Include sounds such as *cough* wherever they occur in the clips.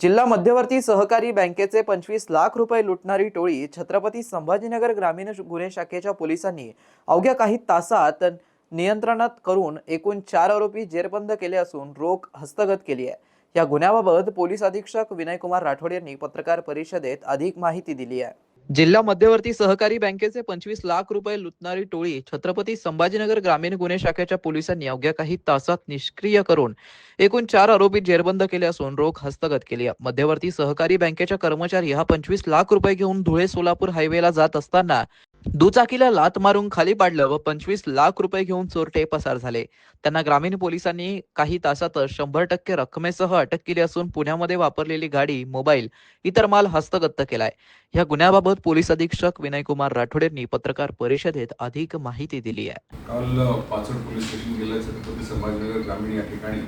जिल्हा मध्यवर्ती सहकारी बँकेचे पंचवीस लाख रुपये लुटणारी टोळी छत्रपती संभाजीनगर ग्रामीण गुन्हे शाखेच्या पोलिसांनी अवघ्या काही तासात नियंत्रणात करून एकूण चार आरोपी जेरबंद केले असून रोख हस्तगत केली आहे. या गुन्ह्याबाबत पोलीस अधीक्षक विनयकुमार राठोड यांनी पत्रकार परिषदेत अधिक माहिती दिली आहे. जिल्हा मध्यवर्ती सहकारी बँकेचे पंचवीस लाख रुपये लुटणारी टोळी छत्रपती संभाजीनगर ग्रामीण गुन्हे शाखेच्या पोलिसांनी अवघ्या काही तासात निष्क्रिय करून एकूण चार आरोपी जेरबंद केले असून रोख हस्तगत केली मध्यवर्ती सहकारी बँकेच्या कर्मचारी हा पंचवीस लाख रुपये घेऊन धुळे सोलापूर हायवेला जात असताना दुचाकीला लात मारून खाली पाडलं व पंचवीस लाख रुपये घेऊन चोरटे पसार झाले. त्यांना ग्रामीण पोलिसांनी काही तासातच शंभर टक्के रकमेसह अटक केली असून पुण्यामध्ये वापरलेली गाडी मोबाईल इतर माल हस्तगत केलाय. या गुन्ह्याबाबत पोलीस अधीक्षक विनयकुमार राठोड यांनी पत्रकार परिषदेत अधिक माहिती दिली आहे. काल पाचड पोलीस स्टेशन गेलं छत्रपती संभाजीनगर ग्रामीण या ठिकाणी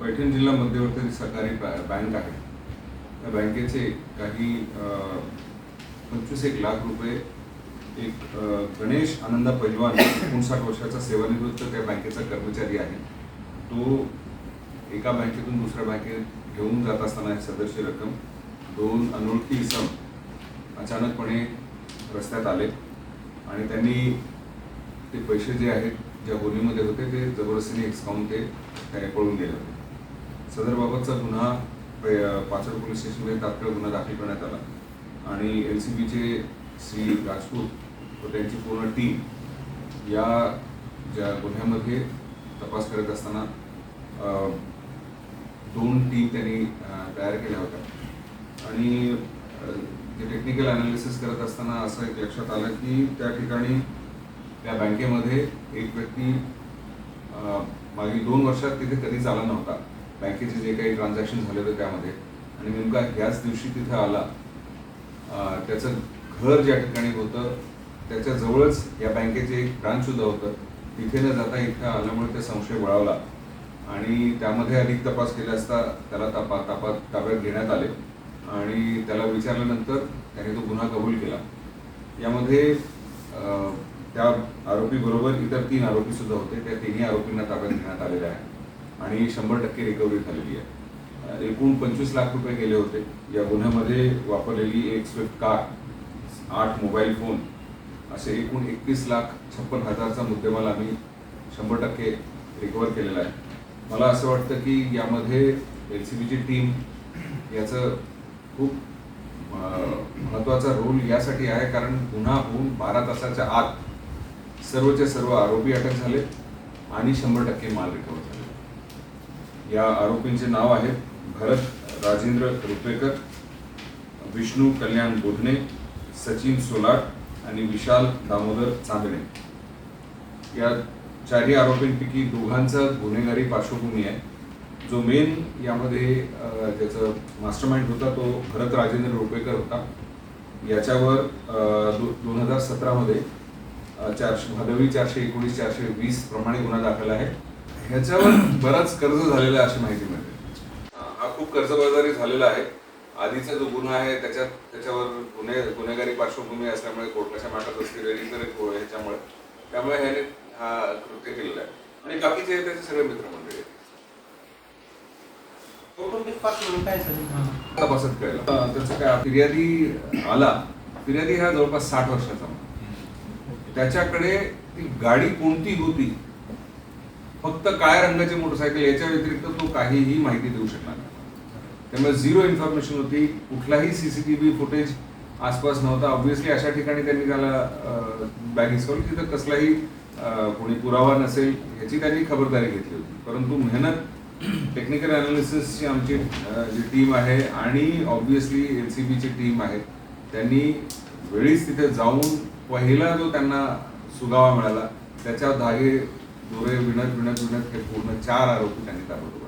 पैठण जिल्हा मध्यवर्ती सहकारी बँक आहे. त्या बँकेचे काही पंचवीस एक लाख रुपये एक गणेश आनंदा पैलवान *coughs* एकोणसाठ वर्षाचा सेवानिवृत्त त्या बँकेचा कर्मचारी आहे. तो एका बँकेतून दुसऱ्या बँकेत घेऊन जात असताना ही रक्कम दोन अनोळखी इसम अचानकपणे रस्त्यात आले आणि त्यांनी ते पैसे जे आहेत ज्या गोलीमध्ये होते ते जबरदस्तीने एक्सकाउंट ते त्याने पळून गेले होते. सदरबाबतचा गुन्हा पाचड पोलीस स्टेशनमध्ये तात्काळ गुन्हा दाखल करण्यात आला. आणि एल सी बीचे श्री राजपूत व त्यांची पूर्ण टीम या ज्या गुन्ह्यामध्ये तपास करत असताना दोन टीम त्यांनी तयार केल्या होत्या. आणि ते टेक्निकल अनालिसिस करत असताना असं एक लक्षात आलं की त्या ठिकाणी त्या बँकेमध्ये एक व्यक्ती मागील दोन वर्षात तिथे कधीच आला नव्हता. बँकेचे जे काही ट्रान्झॅक्शन झाले होते त्यामध्ये. आणि नेमका ह्याच दिवशी तिथे आला. त्याचं घर ज्या ठिकाणी होतं त्याच्या जवळच या बँकेचे एक ब्रांच सुद्धा होतं. तिथे न जाता इथं आल्यामुळे ते संशय वळवला. आणि त्यामध्ये अधिक तपास केला असता त्याला तपा तपा ताब्यात घेण्यात आले. आणि त्याला विचारल्यानंतर त्याने तो गुन्हा कबूल केला. यामध्ये त्या आरोपीबरोबर इतर तीन आरोपी सुद्धा होते. त्या तिन्ही आरोपींना ताब्यात घेण्यात आलेल्या आहे. आणि शंभर टक्के रिकव्हरी झालेली आहे. एकूण पंचवीस लाख रुपये गेले होते. या गुन्ह्यामध्ये वापरलेली एक स्विफ्ट कार आठ मोबाईल फोन असे एकूण एकवीस लाख छप्पन हजारचा मुद्देमाल आम्ही शंभर टक्के रिकवर केलेला आहे. मला असं वाटतं की यामध्ये एल सी बीची टीम याचं खूप महत्त्वाचा रोल यासाठी आहे. कारण गुन्हा होऊन बारा तासाच्या आत सर्वचे सर्व आरोपी अटक झाले आणि शंभर टक्के माल रिकवर झाले. या आरोपींचे नाव आहेत भरत राजेंद्र रुपेकर विष्णू कल्याण बोधने सचिन सोलाट आणि विशाल दामोदर चांदणे. या चारही आरोपींपैकी दोघांचा गुन्हेगारी पार्श्वभूमी आहे. जो मेन यामध्ये अ, ज्याचं मास्टरमाइंड होता तो भरत राजेंद्र रोपेकर होता. याच्यावर दो दोन हजार सतरामध्ये चारशे भदवी चारशे एकोणीस चारशे वीस प्रमाणे गुन्हा दाखल आहे. ह्याच्यावर बराच कर्ज झालेला आहे अशी माहिती मिळते. हा खूप कर्जबाजारी झालेला आहे. आधीचा जो गुन्हा आहे त्याच्यात त्याच्यावर गुन्हे गुन्हेगारी पार्श्वभूमी असल्यामुळे कोर्टाच्या माटात असलेले इतर ह्याच्यामुळे त्यामुळे ह्याने हा कृत्य केलेला आहे. आणि बाकीचे त्याचे सगळे मित्रमंडळी तपासात कळलं. त्याचं काय फिर्यादी आला फिर्यादी हा जवळपास साठ वर्षाचा. त्याच्याकडे ती गाडी कोणती होती फक्त काळ्या रंगाची मोटरसायकल याच्या व्यतिरिक्त तो काहीही माहिती देऊ शकला नाही. त्यामुळे झिरो इन्फॉर्मेशन होती. कुठलाही C C T V footage आसपास नव्हता. ऑब्व्हियसली अशा ठिकाणी त्यांनी त्याला बॅग हिसकवली तिथं कसलाही कोणी पुरावा नसेल याची त्यांनी खबरदारी घेतली होती. परंतु मेहनत टेक्निकल अनालिसिसची आमची जी टीम आहे आणि ऑब्व्हियसली एन सी बीची टीम आहे त्यांनी वेळीच तिथे जाऊन पहिला जो त्यांना सुगावा मिळाला त्याच्या धागे दोरे विणत विणत विणत हे पूर्ण चार आरोपी त्यांनी ताबडतोब